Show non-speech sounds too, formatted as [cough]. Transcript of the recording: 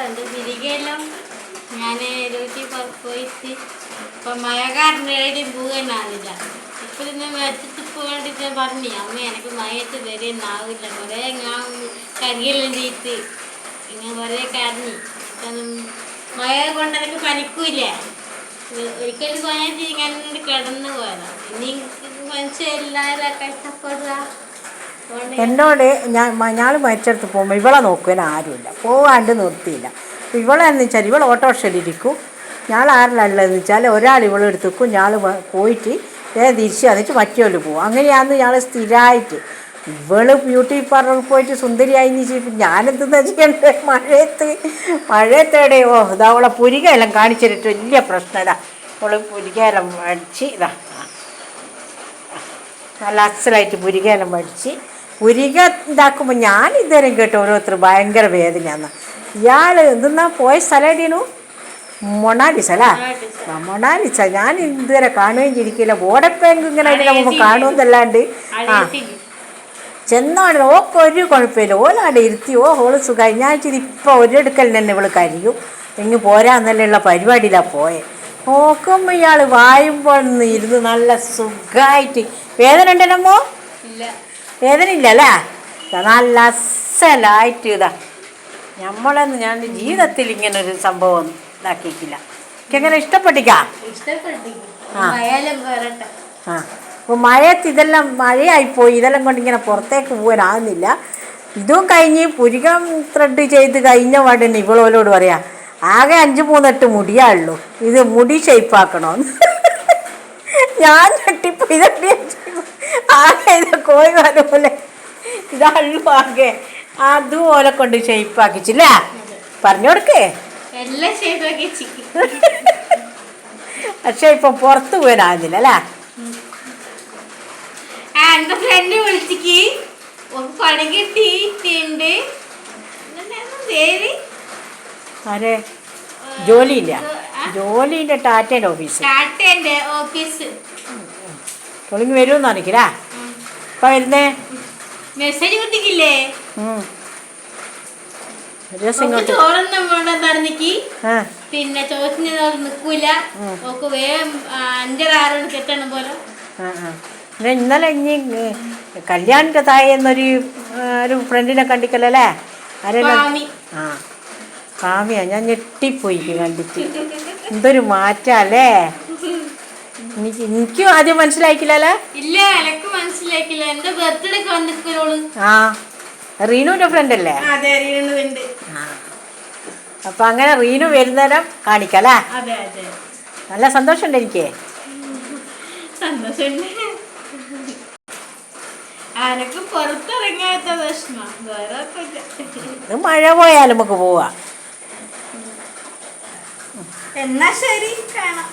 അത് തിരികെയെല്ലാം ഞാൻ ഡ്യൂട്ടി പോയിട്ട് ഇപ്പൊ മഴ കാരണം എവിടെയും പോകാനാവില്ല ഇപ്പൊ വെച്ചിട്ട് പോകേണ്ടിട്ട് പറഞ്ഞു അമ്മ എനിക്ക് മഴയത്ത് വരെയൊന്നാവില്ല കുറേ ഞാൻ കരിയെല്ലാം ചെയ്ത് ഇങ്ങനെ കുറേ കരഞ്ഞു. ഇപ്പം മഴ കൊണ്ട് എനിക്ക് പനിക്കൂല ഒരിക്കലും പോയാൽ ഇങ്ങനെ കിടന്നു പോയതാ. ഇനി മനുഷ്യ എല്ലാവരും കഷ്ടപ്പെടുക എന്നോട് ഞാൻ ഞാൾ മരിച്ചെടുത്ത് പോകുമ്പോൾ ഇവളെ നോക്കുവാൻ ആരുമില്ല. പോവാണ്ട് നിർത്തിയില്ല. അപ്പോൾ ഇവളെന്ന് വെച്ചാൽ ഇവൾ ഓട്ടോറിക്ഷയിലിരിക്കും. ഞാൻ ആരിലല്ലെന്ന് വെച്ചാൽ ഒരാൾ ഇവളെ എടുത്തേക്കും ഞാൾ പോയിട്ട് വേറെ തിരിച്ച് വന്നിട്ട് മറ്റോൽ പോകും അങ്ങനെയാന്ന് ഞാൾ സ്ഥിരമായിട്ട് ഇവൾ ബ്യൂട്ടി പാർലറിൽ പോയിട്ട് സുന്ദരിയായി നീച്ച് ഞാനെന്തെന്ന് വെച്ചിട്ടുണ്ട് മഴയത്ത് മഴയത്തേടെ ഓ ഇതാ അവളെ പുരികയെല്ലാം കാണിച്ചിട്ട് വലിയ പ്രശ്നമില്ല അവൾ പുരികയെല്ലാം അടിച്ച് ഇതാ. നല്ല അസലായിട്ട് പുരികയെല്ലാം പഠിച്ച് പുരിക ഇതാക്കുമ്പോൾ ഞാൻ ഇതുവരെ കേട്ടു ഓരോരുത്തർ ഭയങ്കര വേദനയാന്ന്. ഇയാൾ എന്തെന്നാ പോയ സ്ഥലം എടിയണു മൊണാലിസ അല്ല? മൊണാലിസ. ഞാൻ ഇതുവരെ കാണുകയും ചിരിക്കില്ല ഓടപ്പേങ്ക് ഇങ്ങനെ നമുക്ക് കാണുമെന്നല്ലാണ്ട് ആ. ചെന്നാണ്. ഓക്ക് ഒരു കുഴപ്പമില്ല. ഓലാണ്ട് ഇരുത്തി ഓ ഓൾ സുഖമായി. ഞാൻ ഇച്ചിരി ഇപ്പോൾ ഒരെടുക്കൽ തന്നെ ഇവൾ കരിയും. ഇങ്ങ് പോരാന്നല്ലുള്ള പരിപാടിയിലാണ് പോയെ. നോക്കുമ്പോൾ ഇയാൾ വായുമ്പോൾ നിന്ന് ഇരുന്ന് നല്ല സുഖമായിട്ട് വേദന ഉണ്ടല്ലോ ഇല്ല വേദന ഇല്ലല്ലേ ഇതാ നല്ല അസലായിട്ട് ഇതാ. നമ്മളെന്ന് ഞാൻ ജീവിതത്തിൽ ഇങ്ങനെ ഒരു സംഭവം ഇതാക്കിയിട്ടില്ല. എനിക്കങ്ങനെ ഇഷ്ടപ്പെട്ടിക്കാ? ഇഷ്ടപ്പെട്ടു ആ. അപ്പോൾ മഴയത്ത് ഇതെല്ലാം മഴയായിപ്പോയി. ഇതെല്ലാം കൊണ്ട് ഇങ്ങനെ പുറത്തേക്ക് പോകാനാകുന്നില്ല ഇതും കഴിഞ്ഞ് പുരികം ത്രെഡ് ചെയ്ത് കഴിഞ്ഞ പാടിന് ഇവളോലോട് പറയാം ആകെ അഞ്ച് മൂന്നെട്ട് മുടിയാ ഉള്ളൂ. ഇത് മുടി ഷേപ്പാക്കണമെന്ന് [laughs] ഞാൻ ഞെട്ടിപ്പോയി. ഇതെട്ടി ആകെ ഇത് കോഴി വാല പോലെ ഇതാള്ളു ആകെ. അതുപോലെ കൊണ്ട് ഷെയ്പ്പാക്കിച്ചില്ല പറഞ്ഞു കൊടുക്കേ. എല്ലാം പക്ഷേ ഇപ്പം പുറത്ത് പോകാനാകുന്നില്ല അല്ലേ? എന്റെ ഫ്രണ്ട് വിളിച്ചിക്ക്. പണി കിട്ടിയിട്ടുണ്ട് ആരെ? ജോലിയില്ല. ജോലിന്റെ ടാറ്റേന്റെ ഓഫീസ്. ടാറ്റേന്റെ ഓഫീസ്. പൊളിങ്ങി വരുമെന്നാണ് കാണിക്കില്ല ഇപ്പം വരുന്നേ? മെസ്സേജ് കിട്ടിക്കില്ലേ പിന്നെ ചോദിച്ചിന് നിക്കൂല. ഓക്ക് വേഗം ആ, അഞ്ചര ആറ് മണിക്ക് എത്തണം പോലെ ഇന്നലെ ഇനി കല്യാണിന്റെ താഴെ എന്നൊരു ഒരു ഫ്രണ്ടിനെ കണ്ടിക്കല്ലേ? ആ. കാമിയാ ഞാൻ ഞെട്ടിപ്പോയി കണ്ടിട്ട്. എന്തൊരു മാറ്റല്ലേ [laughs] എനിക്ക് എനിക്കും ആദ്യം മനസ്സിലാക്കില്ലല്ലേ ഇല്ല മനസ്സിലാക്കില്ല എന്റെ ആ റീനുവിന്റെ ഫ്രണ്ട് അല്ലേ? അതെ ആ. അങ്ങനെ റീനു വരുന്നേരം കാണിക്കല്ലേ അതെ അതെ. നല്ല സന്തോഷമുണ്ട് എനിക്ക്. സന്തോഷമുണ്ട്. അനക്ക് പുറത്തിറങ്ങാത്ത വിഷമം. വേറെ ഇത് മഴ പോയാലും നമുക്ക് പോവാ. എന്നാ ശരി കാണാം.